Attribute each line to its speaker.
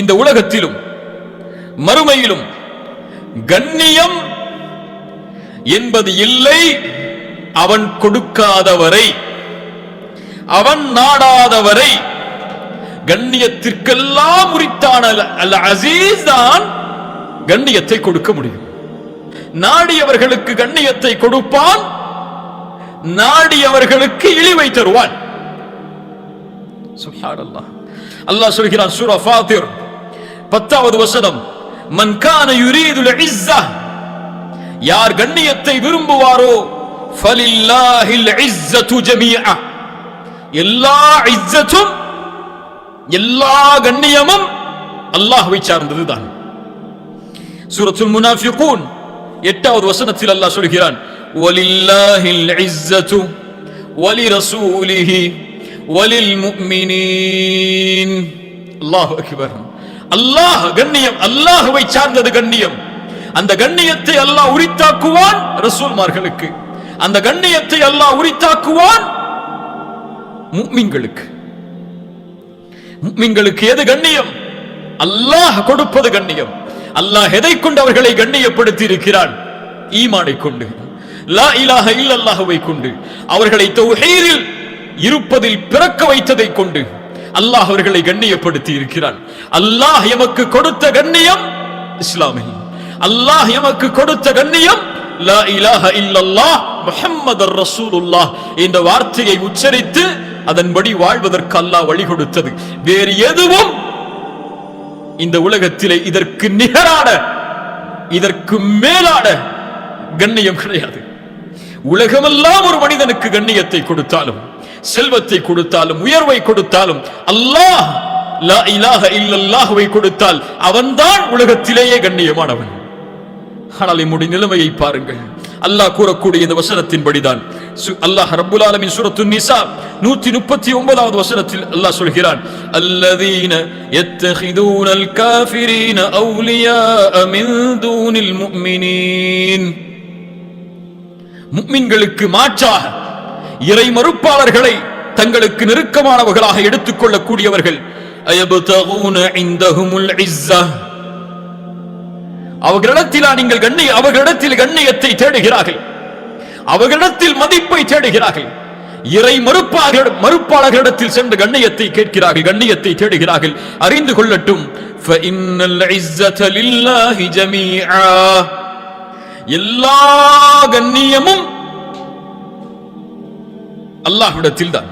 Speaker 1: இந்த உலகத்திலும் மறுமையிலும் கண்ணியம் என்பது இல்லை அவன் கொடுக்காதவரை அவன் நாடாதவரை கண்ணியத்திற்கெல்லாம் உரித்தான அல்ல அசீஸ் தான் கண்ணியத்தை கொடுக்க முடியும். நாடியவர்களுக்கு கண்ணியத்தை கொடுப்பான் நாடியவர்களுக்கு இழிவை தருவான். அல்லாஹ் சொல்கிறான் சூரா ஃபாத்திர் பத்தாவது வசனம் மன் கான யுரீதுல் இஸ்ஸா யார் கண்ணியத்தை விரும்புவாரோ ஃபலில்லாஹில் இஸ்ஸத்து ஜமீஆ எல்லா இஸ்ஸத்தும் எல்லா கண்ணியமும் அல்லாஹ்வை சார்ந்ததுதான் சூரத்துல் முனாஃபிகூன் எட்டாவது வசனத்தில் அல்லாஹ் சொல்கிறான் வலில்லாஹில் இஸ்ஸத்து வலிரசூலிஹி வலில் முஃமினீன் அல்லாஹ் அக்பர் அல்லாஹ் கண்ணியம் அல்லாஹுவை சார்ந்தது கண்ணியம். அந்த கண்ணியத்தை அல்லாஹ் உரித்தாக்குவான் ரசூல்மார்களுக்கு. அந்த கண்ணியத்தை அல்லாஹ் உரித்தாக்குவான் முக்மின்களுக்கு. முக்மின்களுக்கு எது கண்ணியம்? அல்லாஹ் கொடுப்பது கண்ணியம். அல்லாஹ் எதை கொண்டு அவர்களை கண்ணியப்படுத்தி இருக்கிறான் ஈமானை கொண்டு. லா இலாஹ இல்லல்லாஹுவை கொண்டு. அவர்களை தொகையில் இருப்பதில் பிறக்க வைத்ததை கொண்டு. அல்லாஹ் அவர்களை கண்ணியப்படுத்தி இருக்கிறான் அல்லாஹ் எமக்கு கொடுத்த கண்ணியம் இஸ்லாமில். அல்லாஹ் எமக்கு கொடுத்த கண்ணியம் லா இலாஹ இல்லல்லாஹ் முஹம்மதர் ரசூலுல்லாஹ் என்ற வார்த்தையை உச்சரித்து அதன்படி வாழ்வதற்கு அல்லாஹ் வழி கொடுத்தது. வேறு எதுவும் இந்த உலகத்திலே இதற்கு நிகரான இதற்கு மேலான கண்ணியம் கிடையாது. உலகமெல்லாம் ஒரு மனிதனுக்கு கண்ணியத்தை கொடுத்தாலும் செல்வத்தை கொடுத்தாலும் உயர்வை கொடுத்தாலும் அல்லாஹ் லா இலாஹ இல்லல்லாஹுவை கொடுத்தால் அவன்தான் உலகத்திலேயே கண்ணியமானவன். ஆனால் இம்முடைய நிலைமையை பாருங்கள். அல்லாஹ் கூறக்கூடிய இந்த வசனத்தின்படிதான். சு- அல்லாஹ் ரப்புல் ஆலமின் சூரத்து நிசா நூத்தி முப்பத்தி ஒன்பதாவது வசனத்தில் அல்லாஹ் சொல்கிறான் அல்லதீன யத்தஹிதூனல் காஃபிரீன அவுலியாஅ மின் தூனில் முஃமினீன் முக்மின்களுக்கு மாற்றாக இறை மறுப்பாளர்களை தங்களுக்கு நெருக்கமானவர்களாக எடுத்துக் கொள்ளக்கூடியவர்கள் அவர்களிடத்தில் நீங்கள் கண்ணி அவர்களிடத்தில் கண்ணியத்தை தேடுகிறார்கள். அவர்களிடத்தில் மதிப்பை தேடுகிறார்கள். இறை மறுப்பாக மறுப்பாளர்களிடத்தில் சென்று கண்ணியத்தை கேட்கிறார்கள் கண்ணியத்தை தேடுகிறார்கள். அறிந்து கொள்ளட்டும். எல்லா கண்ணியமும் அல்லாஹ்விடத்தில் தான்